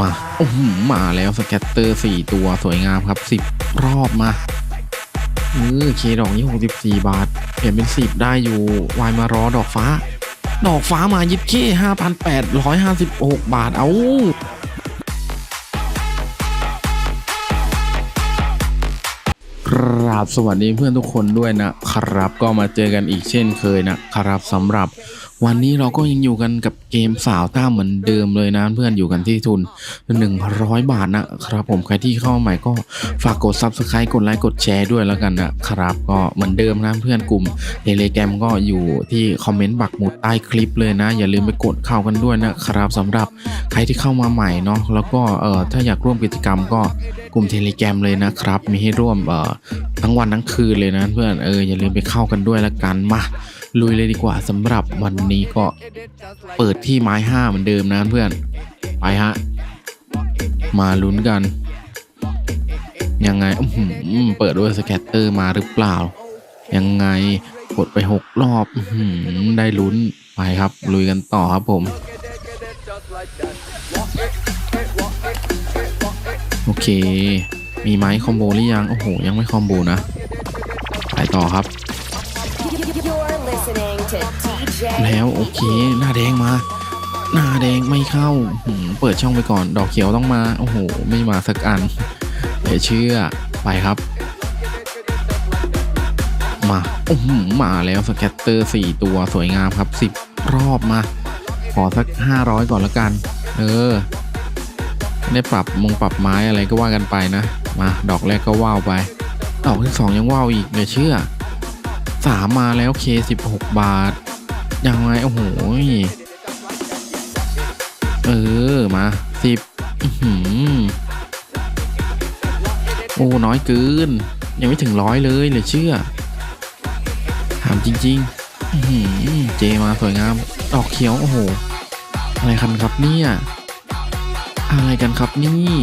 มาโอ้โหมาแล้วสแกตเตอร์สี่ตัวสวยงามครับสิบรอบมาเออเคดอกนี้หกสิบสี่บาท เปลี่ยนเป็นสิบได้อยู่ วายมารอดอกฟ้า ดอกฟ้ามายิบเคห้าพันแปดร้อยห้าสิบหกบาท เอาครับสวัสดีเพื่อนทุกคนด้วยนะครับ ก็มาเจอกันอีกเช่นเคยนะครับสำหรับ วันนี้เราก็ยังอยู่กันกับเกมสาวต้าเหมือนเดิมเลยนะเพื่อนอยู่กันที่ทุน 100 บาทนะครับผมใครที่เข้ามาใหม่ก็ฝากกด Subscribe กดไลค์กดแชร์ด้วยแล้วกันนะครับ ก็เหมือนเดิมนะเพื่อนกลุ่มเทเลแกรมก็อยู่ที่คอมเมนต์บักหมุดใต้คลิปเลยนะ อย่าลืมไปกดเข้ากันด้วยนะครับสำหรับใครที่เข้ามาใหม่เนาะแล้วก็เออถ้าอยากร่วมกิจกรรมก็กลุ่มเทเลแกรมเลยนะครับ มีให้ร่วมเอ่อทั้งวันทั้งคืนเลยนะเพื่อนเอออย่าลืมไปเข้ากันด้วยละกันมา ลุยเลยดีกว่าสำหรับวันนี้ก็เปิดที่ไม้ห้าเหมือนเดิมนะเพื่อน ไปฮะ มาลุ้นกัน ยังไงเปิดด้วยสแกตเตอร์มาหรือเปล่า ยังไงกดไปหกรอบได้ลุ้นไปครับ ลุยกันต่อครับผม โอเค มีไม้คอมโบหรือยัง โอ้โห ยังไม่คอมโบนะ ไปต่อครับ แล้วโอเค หน้าแดงมา หน้าแดงไม่เข้า เปิดช่องไปก่อน ดอกเขียวต้องมา โอ้โห ไม่มาสักอันเดี๋ยวเชื่อ ไปครับ มาโอ้โหมาแล้วสแกตเตอร์สี่ตัวสวยงามครับสิบรอบมา ขอสักห้าร้อยก่อนละกัน เออ ได้ปรับมงปรับไม้อะไรก็ว่ากันไปนะ มา ดอกแรกก็ว่าวไป ดอกที่สองยังว่าวอีกเดี๋ยวเชื่อ สามมาแล้วเคสิบหกบาท ยังไง โอ้โห เออ มาสิบโอ้ น้อยเกิน ยังไม่ถึงร้อยเลยเลยเชื่อ ถามจริง ๆ เจมาสวยงาม ดอกเขียว โอ้โห อะไรกันครับเนี่ย อะไรกันครับนี่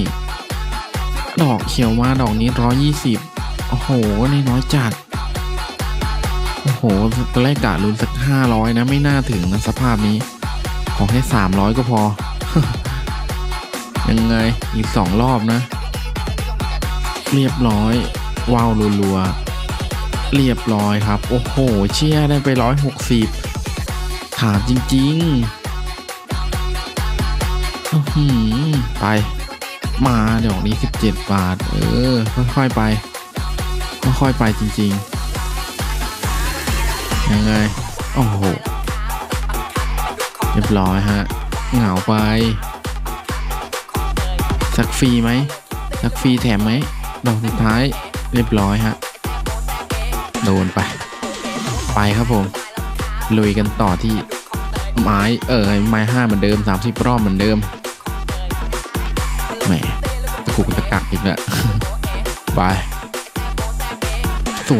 ดอกเขียวมาดอกนี้ร้อยี่สิบโอ้โหนี่น้อยจัด โอ้โหตอนแรกกะลุ้นสักห้าร้อยนะไม่น่าถึงนะสภาพนี้ ขอแค่สามร้อยก็พอ ยังไงอีกสองรอบนะ เรียบร้อย ว้าวรัวๆเรียบร้อยครับ โอ้โห เชี่ยได้ไปร้อยหกสิบถามจริงๆหืไป มาเดี๋ยวนี้สิบเจ็ดบาท เออ ค่อยๆไป ค่อยๆไปจริง ๆ ยังไง โอ้โห เรียบร้อยฮะ เหงาไป สักฟรีไหม สักฟรีแถมไหมดอกสุดท้าย เรียบร้อยฮะ โดนไป ไปครับผม ลุยกันต่อที่ไม้เออไม้ห้าเหมือนเดิม 30 รอบเหมือนเดิม แหมตะกุกตะกักอีกแล้ว ไป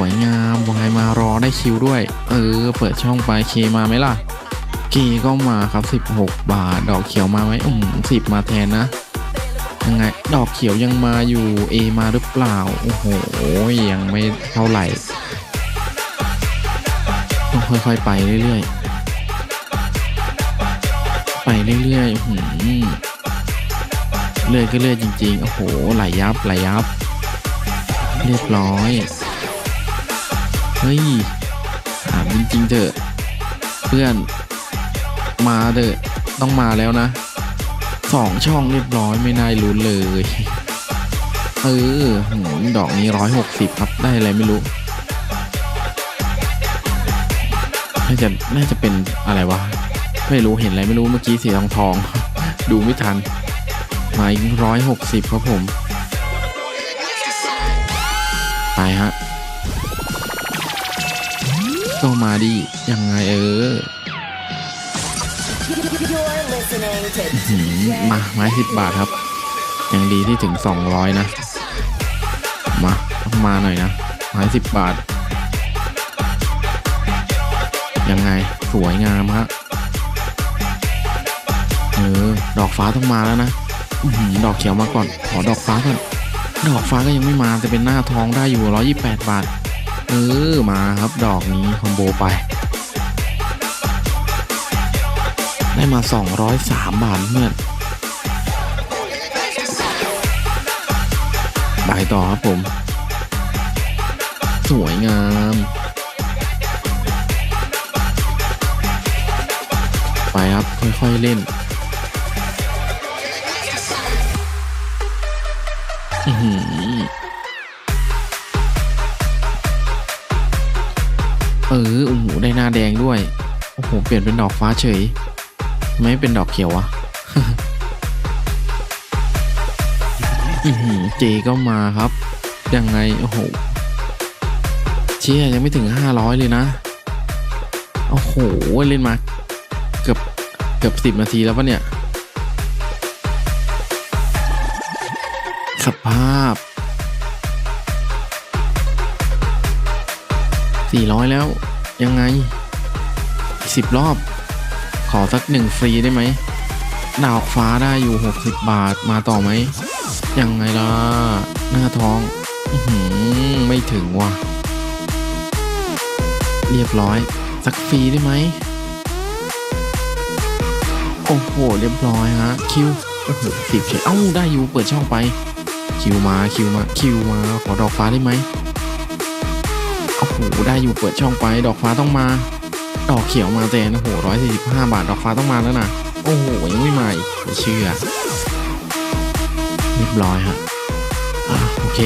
วยงามวายมารอได้คิวด้วย เออ เปิดช่องไปเคมาไหมล่ะเคก็มาครับ 16 บาท ดอกเขียวมาไหมอืมสิบมาแทนนะยังไงดอกเขียวยังมาอยู่ A มาหรือเปล่า โอ้โห ยังไม่เท่าไหร่ต้องค่อยๆไปเรื่อยๆ ไปเรื่อยๆหืมเรื่อยก็เรื่อยจริงๆ โอ้โห ไหลยับไหลยับ เรียบร้อย เฮ้ยถามจริงๆเถอะ เพื่อนมาเถอะต้องมาแล้วนะสองช่องเรียบร้อยไม่น่าลุ้นเลย เออหืมดอกนี้ร้อยหกสิบครับได้อะไรไม่รู้ น่าจะน่าจะเป็นอะไรวะ ไม่รู้เห็นอะไรไม่รู้เมื่อกี้สีทองทองๆดูไม่ทัน มาอีกร้อยหกสิบครับผม ไปฮะ ก็มาดิยังไงเออมาไม้สิบบาทครับยังดีที่ถึงสองร้อยนะ มาต้องมาหน่อยนะไม้สิบบาท ยังไงสวยงามฮะเออ ดอกฟ้าต้องมาแล้วนะอดอกเขียวมาก่อน ขอดอกฟ้าก่อน ดอกฟ้าก็ยังไม่มาแต่เป็นหน้าทองได้อยู่ร้อยี่แปดบาท ออมาครับดอกนี้คอมโบไป ได้มา 203 บาทเพื่อนบาต่อครับผม สวยงามไปครับ ค่อยๆเล่นอื ออเออโอ้โหได้หน้าแดงด้วย โอ้โห เปลี่ยนเป็นดอกฟ้าเฉย ไม่เป็นดอกเขียววะเจก็มาครับ ยังไง โอ้โห เชี่ยยังไม่ถึงห้าร้อยเลยนะ โอ้โห เล่นมา เกือบเกือบสิบนาทีแล้วปะเนี่ย สภาพ สี่ร้อยแล้ว ยังไงสิบรอบ ขอสักหนึ่งฟรีได้ไหมดาวฟ้าได้อยู่หกสิบบาทมาต่อไหม ยังไงล่ะ หน้าท้องอื้อหือไม่ถึงว่ะ เรียบร้อย สักฟรีได้ไหม โอ้โห เรียบร้อยฮะ คิวโอ้โหสิบเฉยเอ้า ได้อยู่ เปิดช่องไป คิวมา คิวมา คิวมา ขอดอกฟ้าได้ไหม โอ้โหได้อยู่เปิดช่องไป ดอกฟ้าต้องมา ดอกเขียวมาแต่โอ้โหร้อยสี่สิบห้าบาท ดอกฟ้าต้องมาแล้วนะ โอ้โหยังไม่มาอีกไม่เชื่อ เรียบร้อยฮะอะโอเค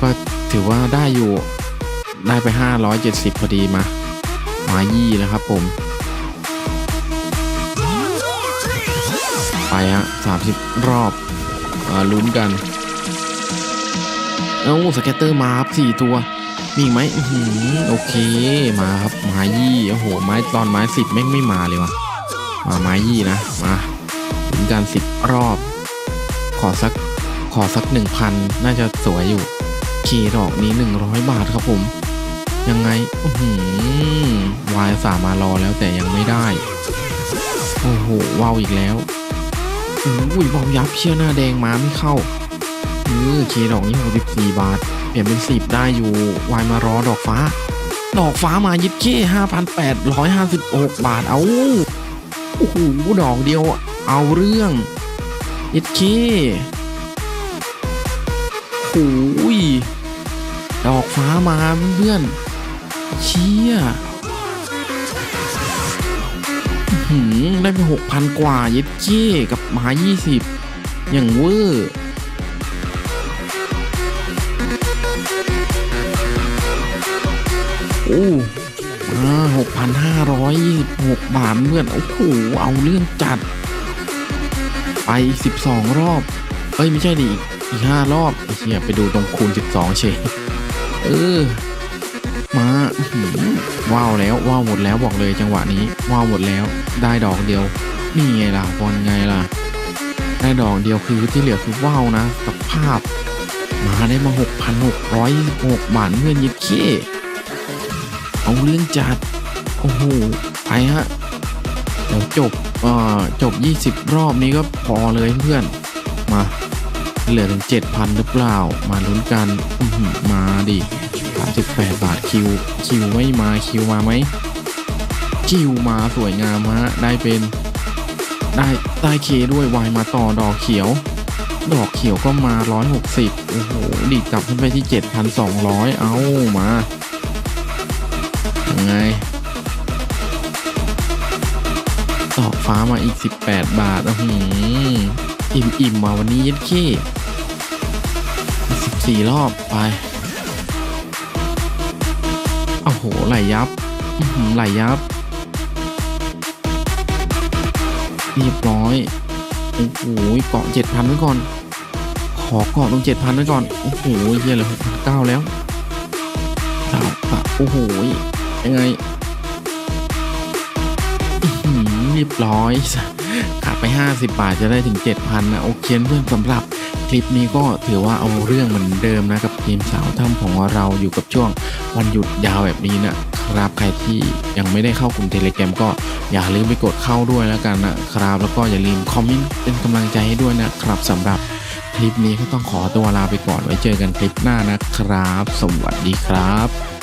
ก็ถือว่าได้อยู่ได้ไป 570 พอดีมา มายี่นะครับผม ไปฮะ30 รอบอาลุ้นกัน เอ้าสเก็ตเตอร์มาครับสี่ตัว มีอีกไหมอือหือโอเคมาครับไม้ยี่โอ้โหไม้ตอนไม้สิบแม่งไม่มาเลยวะมาไม้ยี่นะมาลุ้นกันสิบรอบ ขอสักขอสักหนึ่งพันน่าจะสวยอยู่เคดอกนี้หนึ่งร้อยบาทครับผม ยังไงอือหือวายสามารอแล้วแต่ยังไม่ได้โอ้โหว้าวอีกแล้วอุ้ยว้าวยับเชี่ยหน้าแดงมาไม่เข้าเออเคดอกนี้หกสิบสี่บาท ลี่ยนเป็นสิบได้อยู่วายมารอดอกฟ้า ดอกฟ้ามายิดเคห้าพันแปดร้อยห้าสิบหกบาทเอาโอ้โหดอกเดียวเอาเรื่องยิดเคโอ้ยดอกฟ้ามาเพื่อนเชี่ยหือได้ไปหกพันกว่าย็ดเก้กับหมายี่สิบอย่างเวอร์ อ้มาหกพันห้าร้อยยี่สิบหกบาทเพื่อน โอ้โห เอาเรื่องจัด ไปสิบสองรอบ เอ้ย ไม่ใช่ดิอีกอีกห้ารอบไอ้เหี้ยไปดูตรงคูณสิบสองเฉยเออ มาว้าวแล้วว้าวหมดแล้วบอกเลยจังหวะนี้ว้าวหมดแล้วได้ดอกเดียว นี่ไงล่ะบอลไงล่ะ ได้ดอกเดียวคือที่เหลือคือว้าวนะสภาพ มาได้มาหกพันหกร้อยหกบาทเพื่อนยิดเค เอาเรื่องจัด โอ้โห ไปฮะเดี๋ยวจบเอ่อจบ 20 รอบนี้ก็พอเลยเพื่อน มา เหลือถึง 7,000 หรือเปล่า มาลุ้นกัน มาดิ38 บาทคิว คิวไม่มา คิวมาไหม คิวมาสวยงามฮะ ได้เป็น ได้ได้เคด้วยวายมาต่อดอกเขียว ดอกเขียวก็มา 160 โอ้โห ดีดกลับขึ้นไปที่ 7,200 เอามา ไงดอกฟ้ามาอีก 18 บาทอื้อหืออิ่มอิ่มมาวันนี้ยัดขี้14รอบไป โอ้โห ไหลยับหือไหลยับ เรียบร้อย โอ้โห เกาะ7,000ไว้ก่อน ขอเกาะตรง7,000ไว้ก่อน โอ้โหเฮียเหลย6,900แล้วดาวปะโอ้โห ยังไงอื้อหือเรียบร้อยขาดไป 50 บาทจะได้ถึง 7,000นะโอเคเพื่อนสำหรับคลิปนี้ก็ถือว่าเอาเรื่องเหมือนเดิมนะกับทีมสาวถ้ำของเราอยู่กับช่วงวันหยุดยาวแบบนี้นะครับใครที่ยังไม่ได้เข้ากลุ่มเทเลแกรมก็อย่าลืมไปกดเข้าด้วยแล้วกันนะครับ แล้วก็อย่าลืมคอมเมนต์เป็นกำลังใจให้ด้วยนะครับสำหรับคลิปนี้ก็ต้องขอตัวลาไปก่อนไว้เจอกันคลิปหน้านะครับ สวัสดีครับ